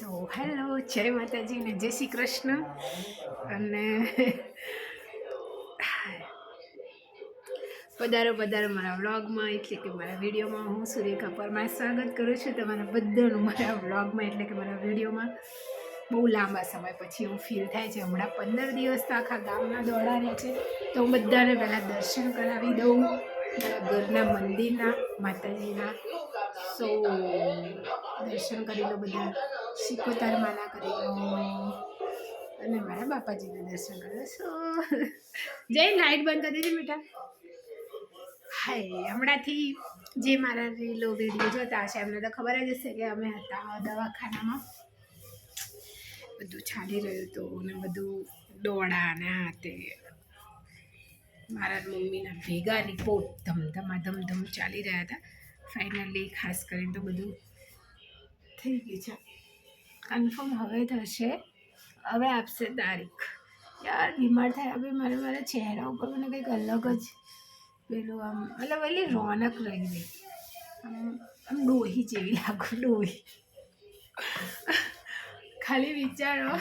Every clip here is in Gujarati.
સો હેલો જય માતાજી ને જય શ્રી કૃષ્ણ. અને પધારો પધારો મારા વ્લોગમાં. એટલે કે મારા વિડીયોમાં હું સુરેખા પરમાર સ્વાગત કરું છું તમારા બધાનું મારા વ્લોગમાં, એટલે કે મારા વિડીયોમાં. બહુ લાંબા સમય પછી એવું ફીલ થાય છે. હમણાં પંદર દિવસ તો આખા ગામના દોડાડ્યા છે. તો હું બધાને પહેલાં દર્શન કરાવી દઉં. મારા ઘરના મંદિરના માતાજીના. સો દર્શન કરી લો બધા. શિકોતાર માના કરી અને મારા બાપાજીના દર્શન કરી છો જય લાઈટ બંધ કરી દેજે બેટા. હાય, હમણાંથી જે મારા રીલો વીડિયો જોતા હશે, એમને તો ખબર જ હશે કે અમે હતા દવાખાનામાં. બધું ચાલી રહ્યું હતું ને બધું દોડા ને આ તે. મારા મમ્મીના ભેગા રિપોર્ટ ધમધમા ધમધમ ચાલી રહ્યા હતા. ફાઇનલી ખાસ કરીને તો બધું થઈ ગયું છે. કન્ફર્મ હવે થશે. હવે આપશે તારીખ. યાર, બીમાર થયા હવે મારે મારા ચહેરા ઉપર મને કંઈક અલગ જ પેલું આમ, મતલબ એલી રોનક રહી ગઈ. આમ આમ ડોહી જેવી લાગુ, ડોહી. ખાલી વિચારો.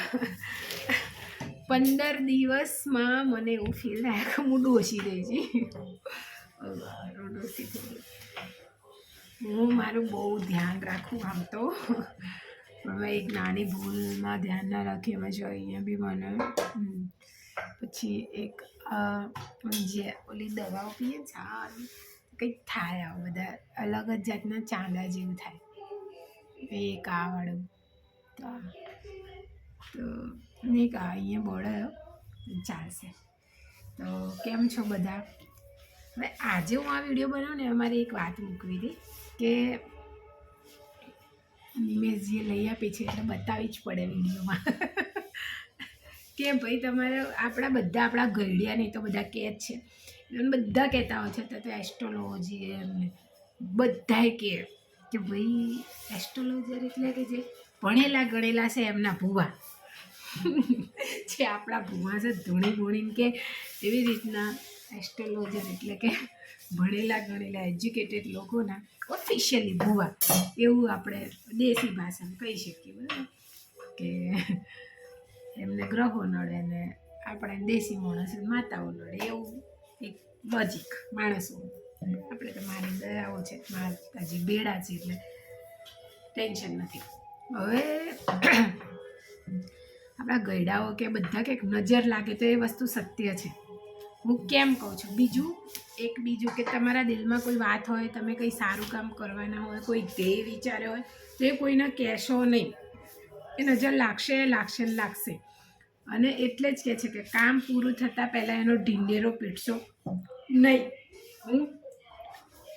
પંદર દિવસમાં મને એવું ફીલ થાય કે હું ડોસી રહી છી ડોસી થઈ હું મારું બહુ ધ્યાન રાખું આમ તો. હવે એક નાની ભૂલમાં ધ્યાન ના રાખી એમાં જો અહીંયા બી મને પછી એક જે ઓલી દવાઓ પીએ ચા કંઈક થાય આવું બધા, અલગ જ જાતના ચાંદા જેવું થાય. એક આ વાળું. તો. તો નહીં કા અહીંયા બોર્ડ ચાલશે. તો કેમ છો બધા? હવે આજે હું આ વીડિયો બનાવું ને મારે એક વાત મૂકવી હતી કે નિમેશજીએ લઈ આપી છે એટલે બતાવવી જ પડે વિડીયોમાં. કે ભાઈ તમારે આપણા બધા આપણા ઘરડિયા નહીં તો બધા કહે જ છે. અને બધા કહેતા હોય છે, તે એસ્ટ્રોલોજી એમને બધાએ કહે કે ભાઈ એસ્ટ્રોલોજર એટલે કે જે ભણેલા ગણેલા છે એમના ભૂવા. જે આપણા ભૂવા છે ધૂણી ભૂણીને કે એવી રીતના એસ્ટ્રોલોજર એટલે કે ભણેલા ગણેલા એજ્યુકેટેડ લોકોના ઓફિશિયલી ભૂવા. એવું આપણે દેશી ભાષામાં કહી શકીએ, બરાબર? કે એમને ગ્રહો નડે ને આપણે દેશી માણસ માતાઓ નડે, એવું એક લોજિક માણસો આપણે તો મારી દયાઓ છે, માતાજી બેડા છે એટલે ટેન્શન નથી. હવે આપણા ગયડાઓ કે બધા કંઈક નજર લાગે તો એ વસ્તુ સત્ય છે. હું કેમ કહું છું? બીજું એક બીજું કે તમારા દિલમાં કોઈ વાત હોય, તમે કંઈ સારું કામ કરવાના હોય, કોઈ ધ્યેય વિચાર્યો હોય, તો એ કોઈને કહેશો નહીં. એ નજર લાગશે લાગશે ને લાગશે. અને એટલે જ કહે છે કે કામ પૂરું થતાં પહેલાં એનો ઢીંડેરો પીટશો નહીં. હું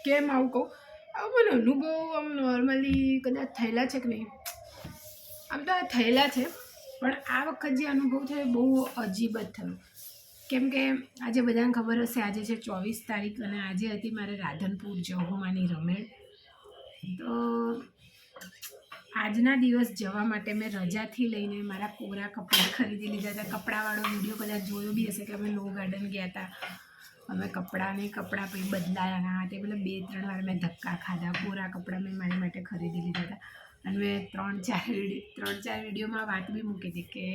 કેમ આવું કહું? આવું મને અનુભવ આમ નોર્મલી કદાચ થયેલા છે કે નહીં? આમ તો થયેલા છે, પણ આ વખત જે અનુભવ થયો બહુ અજીબ જ થયો. કેમ કે આજે બધાને ખબર હશે, આજે છે ચોવીસ તારીખ અને આજે હતી મારે રાધનપુર જહોમાની રમેળ તો આજના દિવસ જવા માટે મેં રજાથી લઈને મારા કોરા કપડાં ખરીદી લીધા હતા. કપડાવાળો વીડિયો કદાચ જોયો બી હશે કે અમે લો ગાર્ડન ગયા હતા. અમે કપડાં ને કપડાં પછી બદલાયા ના તે મતલબ બે ત્રણ વાર મેં ધક્કા ખાધા. કોરા કપડાં મેં મારી માટે ખરીદી લીધા હતા. અને મેં ત્રણ ચાર ત્રણ ચાર વિડીયોમાં વાત બી મૂકી હતી કે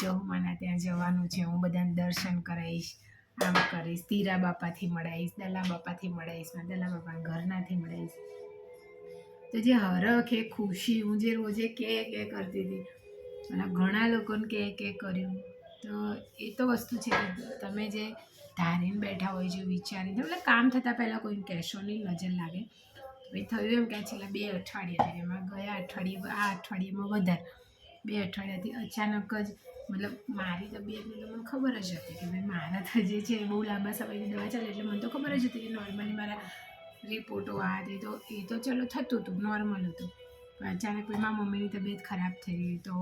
જહુમાના ત્યાં જવાનું છે, હું બધાને દર્શન કરાવીશ, આમ કરીશ, તીરા બાપાથી મળાવીશ, દલા બાપાથી મળાવીશ દલા બાપા ઘરનાથી મળાવીશ. તો જે હરખ એ ખુશી, હું જે રોજે કે કે કરતી હતી, અને ઘણા લોકોને કે કે કર્યું. તો એ તો વસ્તુ છે કે તમે જે ધારીને બેઠા હોય છે વિચારીને એટલે કામ થતાં પહેલાં કોઈને કહેશો નહીં, નજર લાગે. ભાઈ થયું એમ કે છેલ્લા બે અઠવાડિયા એમાં ગયા અઠવાડિયે, આ અઠવાડિયામાં વધારે, બે અઠવાડિયાથી અચાનક જ મતલબ મારી તબિયતની તો મને ખબર જ હતી કે ભાઈ મારા તો જે છે બહુ લાંબા સમયની દવા ચાલે એટલે મને તો ખબર જ હતી કે નોર્મલી મારા રિપોર્ટો આ તે તો, એ તો ચલો થતું હતું નોર્મલ હતું. પણ અચાનક મારા મમ્મીની તબિયત ખરાબ થઈ ગઈ તો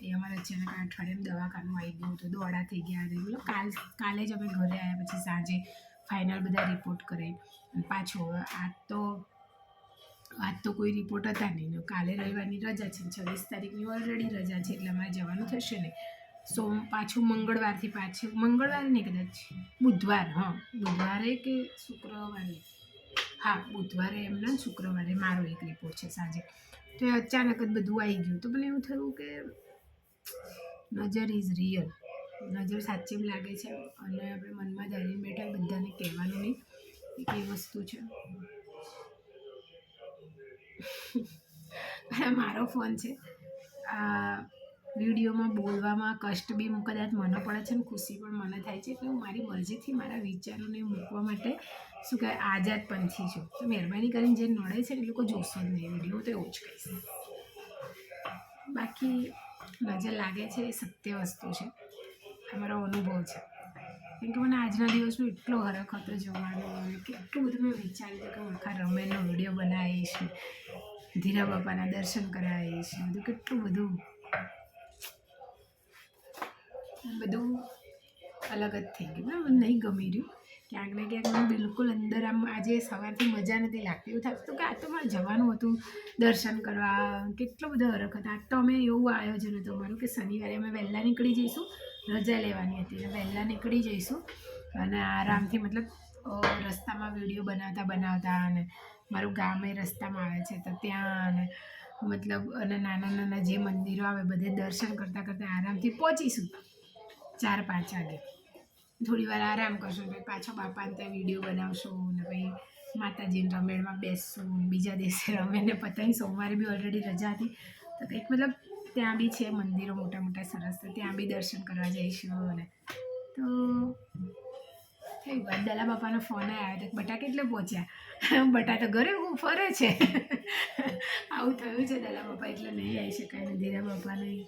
એ અમારે અચાનક અઠવાડિયે દવાખાનું આવી ગયું હતું દોડા થઈ ગયા હતા. મતલબ કાલ, કાલે જ અમે ઘરે આવ્યા પછી સાંજે ફાઇનલ બધા રિપોર્ટ કરાવી અને પાછો આજ તો આજ તો કોઈ રિપોર્ટ હતા નહીં. કાલે રવિવારની રજા છે છવ્વીસ તારીખની ઓલરેડી રજા છે એટલે અમારે જવાનું થશે ને સોમ, પાછું મંગળવારથી પાછું, મંગળવારે નહીં કદાચ, બુધવાર, હા, બુધવારે કે શુક્રવારે? હા, બુધવારે એમના શુક્રવારે મારો એક રિપોર્ટ છે સાંજે. તો એ અચાનક જ બધું આવી ગયું. તો મને એવું થયું કે નજર ઇઝ રિયલ નજર સાચી લાગે છે અને આપણે મનમાં ધારીને બેઠા બધાને કહેવાનું નહીં એ વસ્તુ છે. મારો ફોન છે. આ વિડીયોમાં બોલવામાં કષ્ટ બી કદાચ મને પડે છે ને ખુશી પણ મને થાય છે. એટલે હું મારી મરજીથી મારા વિચારોને મૂકવા માટે શું કહે આઝાદ પંથી છું. તો મહેરબાની કરીને જે નડે છે એ લોકો જોશો જ નહીં. વીડિયો તો એવું જ કહીશ. બાકી નજર લાગે છે એ સત્ય વસ્તુ છે. આ મારો અનુભવ છે. કેમ કે મને આજના દિવસમાં એટલો હરખ હતો જોવાનો કેટલું બધું મેં વિચાર્યું કે આખા રમેનનો વીડિયો બનાવીશ ધીરા બાપાના દર્શન કરાવીશ બધું કેટલું બધું બધું અલગ જ થઈ ગયું. બરાબર? નહીં ગમી રહ્યું. ક્યાંક ને ક્યાંક બિલકુલ અંદર આમ આજે સવારથી મજા નથી લાગતી. એવું થતું કે આ તો મારે જવાનું હતું દર્શન કરવા. કેટલો બધો હરખ હતો. આજ તો અમે એવું આયોજન હતું અમારું કે શનિવારે અમે વહેલા નીકળી જઈશું. રજા લેવાની હતી. વહેલા નીકળી જઈશું. અને આરામથી મતલબ રસ્તામાં વીડિયો બનાવતા બનાવતા અને મારું ગામ એ રસ્તામાં આવે છે તો ત્યાં અને મતલબ અને નાના નાના જે મંદિરો આવે, બધે દર્શન કરતાં કરતાં આરામથી પહોંચીશું. ચાર પાંચ વાગે. થોડી વાર આરામ કરશું પછી પાછો બાપાને ત્યાં વીડિયો બનાવશું ને પછી માતાજીને રમેણમાં બેસશું બીજા દિવસે રમેણને પતાવી સોમવારે બી ઓલરેડી રજા હતી. તો કંઈક મતલબ ત્યાં બી છે મંદિરો મોટા મોટા સરસ. તો ત્યાં બી દર્શન કરવા જઈશું અને તો થઈ ગયું. દલા બાપાનો ફોન આવ્યો તો બટા કેટલે પહોંચ્યા બટા તો ઘરે હું ફરે છે. આવું થયું છે દલા બાપા એટલે નહીં આવી શકાય ને બાપા નહીં.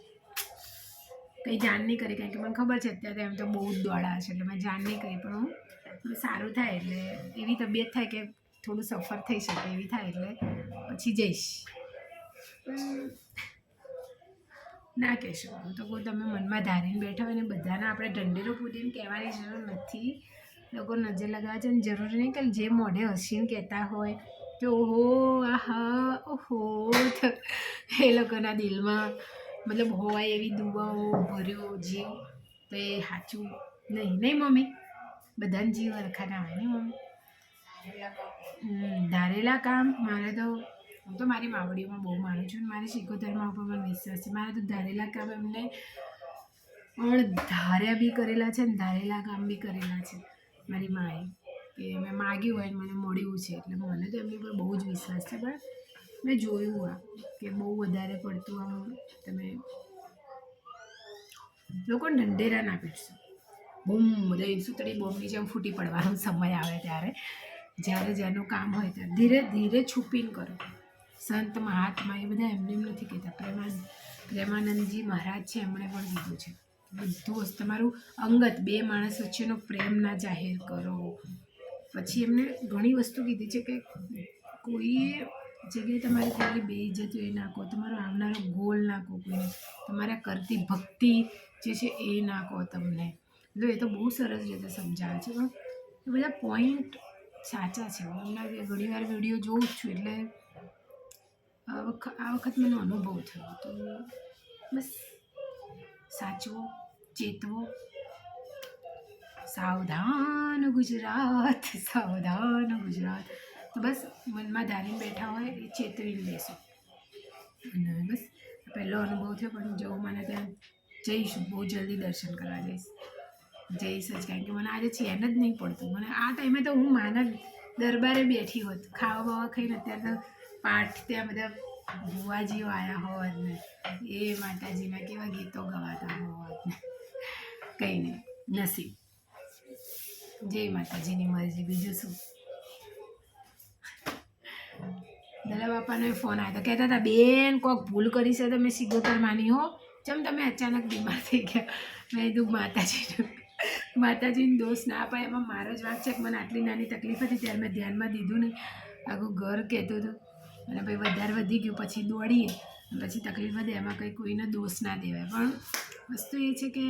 કંઈ જાણ નહીં કરી કારણ કે મને ખબર છે અત્યારે એમ તો બહુ જ દોડા છે એટલે મેં જાણ નહીં કરી પણ હું સારું થાય એટલે એવી તબિયત થાય કે થોડું સફર થઈ શકે એવી થાય એટલે પછી જઈશ. ના કહેશો હું તો કહું તમે મનમાં ધારીને બેઠા હોય ને બધાને આપણે ઢંઢેરો પૂરીને કહેવાની જરૂર નથી. લોકો નજર લગાવે છે ને જરૂરી નહીં કે જે મોઢે હસીને કહેતા હોય કે ઓહો આહા ઓહો એ લોકોના દિલમાં મતલબ હોય એવી દુવાઓ, ભર્યો, જીવ, તો એ સાચું નહીં. નહીં, મમ્મી? બધાને જીવ હરખા ના હોય નહીં મમ્મી? ધારેલા કામ. મારે તો, હું તો મારી માવડીઓમાં બહુ માનું છું મારી શિકોતરમાં ઉપર પણ વિશ્વાસ છે. મારે તો ધારેલા કામ એમને ધાર્યા બી કરેલા છે ને ધારેલા કામ બી કરેલા છે મારી માએ. કે મેં માગ્યું હોય ને મને મળ્યું છે. એટલે મને તો એમની પર બહુ જ વિશ્વાસ છે. પણ મેં જોયું આ, કે બહુ વધારે પડતું આમ તમે લોકોને ઢંઢેરા ના પીટશો બૂમ દહીં સુતળી બોમ્બની જેમ ફૂટી પડવાનો સમય આવે ત્યારે. જ્યારે જેનું કામ હોય ત્યારે. ધીરે ધીરે છુપીને કરો. સંત મહાત્મા એ બધા એમને એમ નથી કહેતા. પ્રેમાન, પ્રેમાનંદજી મહારાજ છે, એમણે પણ કીધું છે. બધું તમારું અંગત, બે માણસ વચ્ચેનો પ્રેમ ના જાહેર કરો. પછી એમને ઘણી વસ્તુ કીધી છે કે કોઈએ જગ્યાએ તમારે કોઈની બે ઇજ્જત એ નાખો, તમારો આવનારો ગોલ નાખો કોઈને. તમારા કરતી ભક્તિ જે છે એ નાખો તમને. જો એ તો બહુ સરસ રીતે સમજાવે છે, પણ એ બધા પોઈન્ટ સાચા છે. હું એમના ઘણી વાર વીડિયો જોઉં જ છું, એટલે આ વખત મને અનુભવ થયો. તો બસ સાચવો, ચેતવો. સાવધાન ગુજરાત સાવધાન ગુજરાત. તો બસ મનમાં ધારીને બેઠા હોય એ ચેતવીને બેસો. અને બસ પહેલો અનુભવ થયો પણ જો મને ત્યાં જઈશું, બહુ જલ્દી દર્શન કરવા જઈશ. જઈશ જ, કારણ કે મને આજે ચેન જ નહીં પડતું. મને આ ટાઈમે તો હું માના દરબારે બેઠી હોત. ખાવા બાવા ખાઈને અત્યારે તો પાઠ ત્યાં બધા ભુવાજીઓ આવ્યા હોત ને, એ માતાજીના કેવા ગીતો ગવાતા હોત ને. કંઈ નહીં, નસીબ. જય માતાજીની મરજી બીજું શું? દલા બાપાનો ફોન આવ્યો કહેતા હતા, બેન, કોક ભૂલ કરી છે તમે સિગોતર માની હો. ચમ તમે અચાનક બીમાર થઈ ગયા. મેં કીધું, માતાજીનું, માતાજીને દોષ ના અપાય એમાં મારો જ વાંક છે કે મને આટલી નાની તકલીફ હતી ત્યારે મેં ધ્યાનમાં દીધું નહીં. આખું ઘર કહેતું હતું. અને ભાઈ વધારે વધી ગયું, પછી દોડીએ. પછી તકલીફ વધે, એમાં કંઈ કોઈને દોષ ના દેવાય. પણ વસ્તુ એ છે કે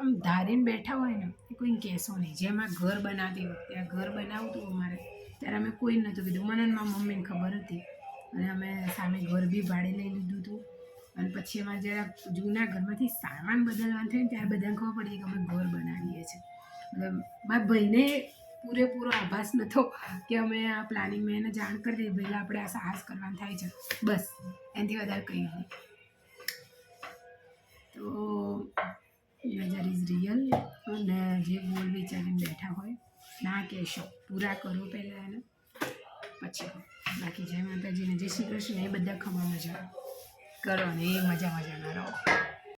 આમ ધારીને બેઠા હોય ને કોઈને કહેશો નહીં. જેમાં ઘર બનાવતી વખતે, આ ઘર બનાવતું અમારે ત્યારે અમે કોઈ નહોતું કીધું, મને મારા મમ્મીને ખબર હતી. અને અમે સામે ઘર બી ભાડે લઈ લીધું હતું. અને પછી એમાં જરા જૂના ઘરમાંથી સામાન બદલવાનું થયું ત્યારે બધાને ખબર પડી કે અમે ઘર બનાવીએ છીએ. મતલબ મારા ભાઈને પૂરેપૂરો આભાસ નહોતો કે અમે આ પ્લાનિંગ મેં એને જાણ કરી દીધી પહેલાં આપણે આ સાહસ કરવાનું થાય છે. બસ, એનાથી વધારે કંઈ નહીં. તો નજર ઇઝ રિયલ અને જે બોલ વિચારીને બેઠા હોય, ના કહેશો. પૂરા કરો પહેલાં એને. પછી બાકી જય માતાજીને જય શ્રી કૃષ્ણ, એ બધા ખમા મજા કરો ને એ મજા મજાના રહો